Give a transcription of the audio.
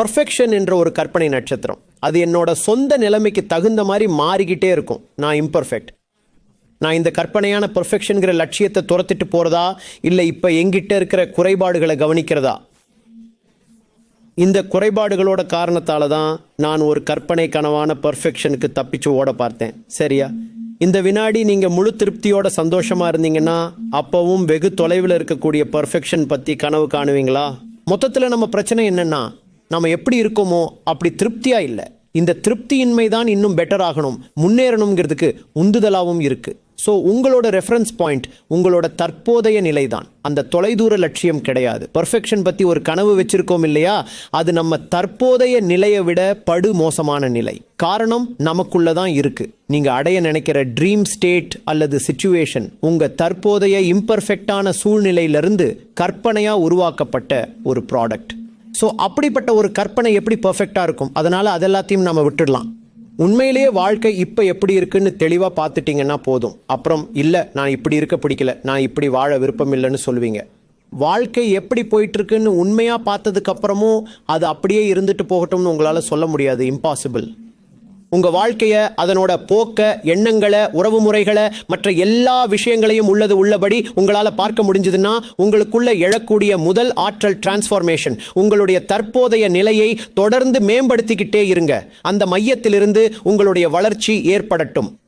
Perfection என்ற ஒரு கற்பனை நட்சத்திரம். அது என்னோட சொந்த நிலைமைக்கு தகுந்த மாதிரி மாறிக்கிட்டே இருக்கும். நான் இம்பர்ஃபெக்ட் நான் இந்த கற்பனையான பர்ஃபெக்ஷனுங்கிற லட்சியத்தை துரத்திட்டு போகிறதா இல்லை இப்போ எங்கிட்ட இருக்கிற குறைபாடுகளை கவனிக்கிறதா? இந்த குறைபாடுகளோட காரணத்தால் தான் நான் ஒரு கற்பனை கனவான பெர்ஃபெக்ஷனுக்கு தப்பிச்சு ஓட பார்த்தேன். சரியா? இந்த வினாடி நீங்கள் முழு திருப்தியோட சந்தோஷமாக இருந்தீங்கன்னா அப்போவும் வெகு தொலைவில் இருக்கக்கூடிய பர்ஃபெக்ஷன் பற்றி கனவு காணுவீங்களா? மொத்தத்தில் நம்ம பிரச்சனை என்னென்னா நம்ம எப்படி இருக்கோமோ அப்படி திருப்தியாக இல்லை. இந்த திருப்தியின்மை தான் இன்னும் பெட்டர் ஆகணும். முன்னேறணுங்கிறதுக்கு உந்துதலாகவும் இருக்குது ஸோ உங்களோட ரெஃபரன்ஸ் பாயிண்ட் உங்களோட தற்போதைய நிலை தான் அந்த தொலைதூர லட்சியம் கிடையாது. பர்ஃபெக்ஷன் பற்றி ஒரு கனவு வச்சுருக்கோம் இல்லையா? அது நம்ம தற்போதைய நிலையை விட படு மோசமான நிலை. காரணம் நமக்குள்ள தான் இருக்குது நீங்கள் அடைய நினைக்கிற ட்ரீம் ஸ்டேட் அல்லது சுச்சுவேஷன் உங்கள் தற்போதைய இம்பர்ஃபெக்டான சூழ்நிலையிலிருந்து கற்பனையாக உருவாக்கப்பட்ட ஒரு ப்ராடக்ட் ஸோ அப்படிப்பட்ட ஒரு கற்பனை எப்படி பர்ஃபெக்டாக இருக்கும்? அதனால் அதெல்லாத்தையும் நம்ம விட்டுடலாம். உண்மையிலேயே வாழ்க்கை இப்போ எப்படி இருக்குன்னு தெளிவாக பார்த்துட்டிங்கன்னா போதும். அப்புறம் இல்லை நான் இப்படி இருக்க பிடிக்கல நான் இப்படி வாழ விருப்பம் இல்லைன்னு சொல்லுவீங்க. வாழ்க்கை எப்படி போயிட்டுருக்குன்னு உண்மையாக பார்த்ததுக்கப்புறமும் அது அப்படியே இருந்துட்டு போகட்டும்னு உங்களால் சொல்ல முடியாது. இம்பாசிபிள் உங்கள் வாழ்க்கையை அதனோட போக்க எண்ணங்களை உறவு முறைகளை மற்ற எல்லா விஷயங்களையும் உள்ளது உள்ளபடி உங்களால் பார்க்க முடிஞ்சதுன்னா உங்களுக்குள்ள எழக்கூடிய முதல் ஆற்றல் டிரான்ஸ்ஃபார்மேஷன் உங்களுடைய தற்போதைய நிலையை தொடர்ந்து மேம்படுத்திக்கிட்டே இருங்க. அந்த மையத்திலிருந்து உங்களுடைய வளர்ச்சி ஏற்படட்டும்.